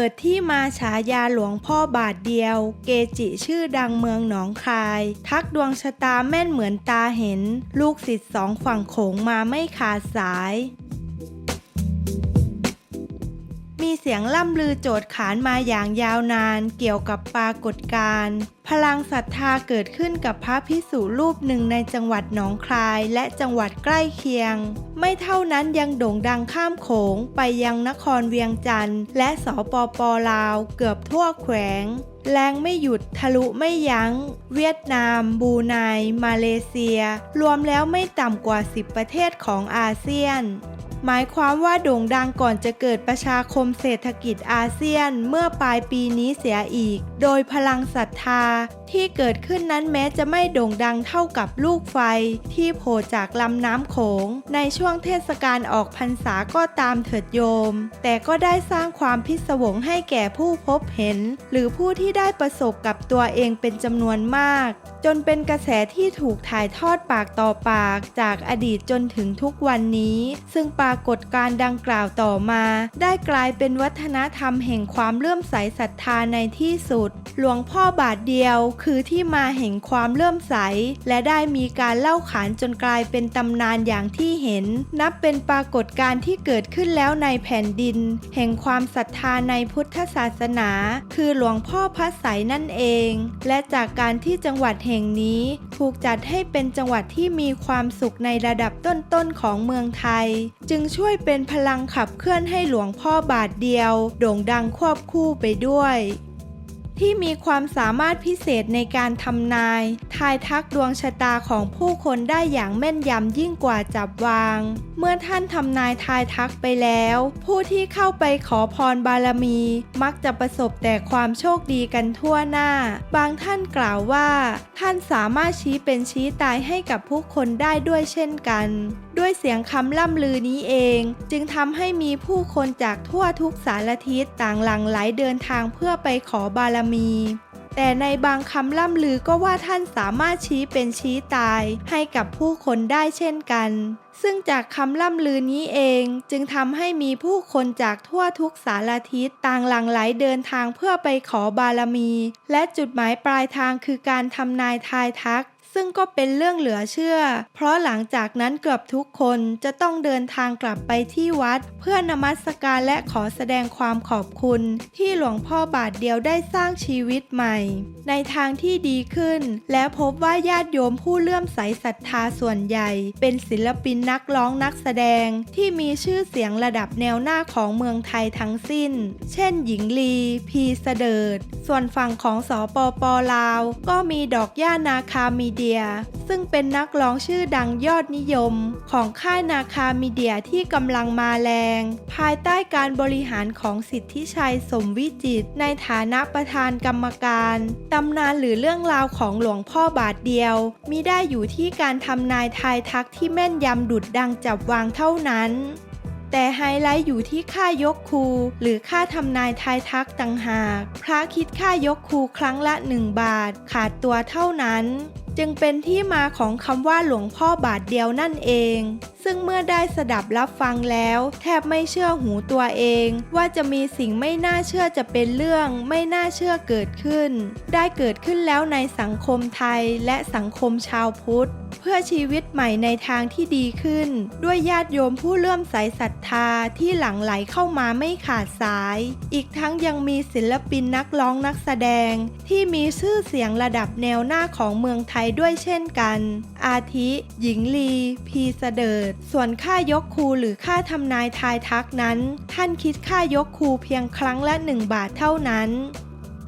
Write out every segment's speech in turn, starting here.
ปิดที่มาฉายาหลวงพ่อบาทเดียว เกจิชื่อดังเมืองหนองคาย ทักดวงชะตาแม่นเหมือนตาเห็น ลูกศิษย์สองฝั่งโขงมาไม่ขาดสาย มีเสียงล่ำลือโจทย์ขานมาอย่างยาวนานเกี่ยวกับปรากฏการณ์พลังศรัทธาเกิดขึ้นกับพระพิสุรูปหนึ่งในจังหวัดหนองคายและจังหวัดใกล้เคียง ไม่เท่านั้นยังโด่งดังข้ามโขงไปยังนครเวียงจันทร์และสปปลาวเกือบทั่วแขวง แรงไม่หยุดทะลุไม่ยัง้ง เวียดนาม บูไนมาเลเซีย รวมแล้วไม่ต่ำกว่า 10 ประเทศของอาเซียน หมายความว่าโด่งดังก่อนจะเกิดประชาคมเศรษฐกิจอาเซียนเมื่อปลายปีนี้เสียอีก โดยพลังศรัทธา ที่เกิดขึ้นนั้นแม้จะไม่โด่งดังเท่ากับลูกไฟ ที่โผล่จากลำน้ำโขง ในช่วงเทศกาลออกพรรษาก็ตามเถิดโยม แต่ก็ได้สร้างความพิศวงให้แก่ผู้พบเห็น หรือผู้ที่ได้ประสบกับตัวเองเป็นจำนวนมาก จนเป็นกระแสที่ถูกถ่ายทอดปากต่อปาก จากอดีตจนถึงทุกวันนี้ ซึ่งปรากฏการณ์ดังกล่าวต่อมา ได้กลายเป็นวัฒนธรรมแห่งความเลื่อมใสศรัทธาในที่สุด หลวงพ่อบาทเดียวคือที่มาแห่งความเลื่อมใส และได้มีการเล่าขานจนกลายเป็นตำนานอย่างที่เห็น นับเป็นปรากฏการณ์ที่เกิดขึ้นแล้วในแผ่นดิน แห่งความศรัทธาในพุทธศาสนา คือหลวงพ่อพระไสยนั่นเอง และจากการที่จังหวัดแห่งนี้ถูกจัดให้เป็นจังหวัดที่มีความสุขในระดับต้นๆของเมืองไทย จึงช่วยเป็นพลังขับเคลื่อนให้หลวงพ่อบาทเดียว โด่งดังควบคู่ไปด้วย ที่มีความสามารถพิเศษในการทำนาย ทายทักดวงชะตาของผู้คนได้อย่างแม่นยำยิ่งกว่าจับวาง เมื่อท่านทำนายทายทักไปแล้ว ผู้ที่เข้าไปขอพรบารมี มักจะประสบแต่ความโชคดีกันทั่วหน้า บางท่านกล่าวว่า ท่านสามารถชี้เป็นชี้ตายให้กับผู้คนได้ด้วยเช่นกัน ด้วยเสียงคำล่ำลือนี้เอง จึงทำให้มีผู้คนจากทั่วทุกสารทิศต่างหลั่งไหลเดินทางเพื่อไปขอบารมีแต่ในบางคำล่ำลือก็ว่าท่านสามารถชี้เป็นชี้ตายให้กับผู้คนได้เช่นกัน ซึ่งจากคำล่ำลือนี้เองจึงทำให้มีผู้คนจากทั่วทุกสารทิศต่างหลั่งไหลเดินทางเพื่อไปขอบารมี และจุดหมายปลายทางคือการทำนายทายทัก ซึ่งก็เป็นเรื่องเหลือเชื่อ เพราะหลังจากนั้นเกือบทุกคนจะต้องเดินทางกลับไปที่วัด เพื่อนมัสการและขอแสดงความขอบคุณ ที่หลวงพ่อบาทเดียวได้สร้างชีวิตใหม่ ในทางที่ดีขึ้น และพบว่าญาติโยมผู้เลื่อมใสศรัทธาส่วนใหญ่ เป็นศิลปินนักร้องนักแสดงที่มีชื่อเสียงระดับแนวหน้าของเมืองไทยทั้งสิ้น เช่น หญิงลี พีเสดิด ส่วนฝั่งของสอปปลาว ก็มีดอกย่านาคามีเดีย ซึ่งเป็นนักร้องชื่อดังยอดนิยม ของค่ายนาคามีเดียที่กำลังมาแรง ภายใต้การบริหารของสิทธิชัยสมวิจิต ในฐานะประธานกรรมการตำนานหรือเรื่องราวของหลวงพ่อบาทเดียวมิได้อยู่ที่การทำนายทายทักที่แม่นยำดุดดังจับวางเท่านั้น แต่ไฮไลท์อยู่ที่ค่ายกคู หรือค่าทำนายทายทักต่างหาก พระคิดค่ายกคูครั้งละ 1 บาท ขาดตัวเท่านั้น จึงเป็นที่มาของคำว่าหลวงพ่อบาทเดียวนั่นเองซึ่งเมื่อได้สดับรับฟังแล้ว แทบไม่เชื่อหูตัวเอง ว่าจะมีสิ่งไม่น่าเชื่อจะเป็นเรื่อง ไม่น่าเชื่อเกิดขึ้น ได้เกิดขึ้นแล้วในสังคมไทยและสังคมชาวพุทธ เพื่อชีวิตใหม่ในทางที่ดีขึ้น ด้วยญาติโยมผู้เลื่อมใสศรัทธาที่หลั่งไหลเข้ามาไม่ขาดสาย อีกทั้งยังมีศิลปินนักร้องนักแสดง ที่มีชื่อเสียงระดับแนวหน้าของเมืองไทยด้วยเช่นกัน อาทิ หญิงลี พีเสดิร์ด ส่วนค่ายกคูหรือค่าทำนายทายทักนั้น ท่านคิดค่ายกคูเพียงครั้งละ 1 บาทเท่านั้น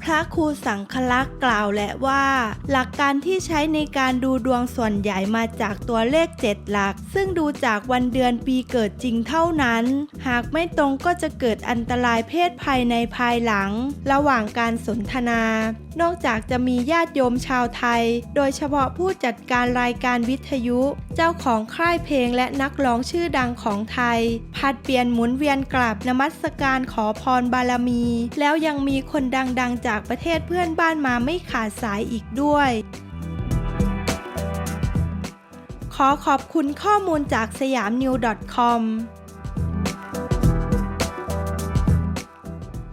พระครูสังคลักษ์กล่าวและว่า หลักการที่ใช้ในการดูดวงส่วนใหญ่มาจากตัวเลข 7 หลัก ซึ่งดูจากวันเดือนปีเกิดจริงเท่านั้น หากไม่ตรงก็จะเกิดอันตรายเพศภัยในภายหลัง ระหว่างการสนทนานอกจากจะมีญาติโยมชาวไทย โดยเฉพาะผู้จัดการรายการวิทยุ เจ้าของค่ายเพลงและนักร้องชื่อดังของไทย พัดเปลี่ยนหมุนเวียนกราบนมัสการขอพรบารมี แล้วยังมีคนดังๆ จากประเทศเพื่อนบ้านมาไม่ขาดสายอีกด้วยขอขอบคุณข้อมูลจากสยามนิว .com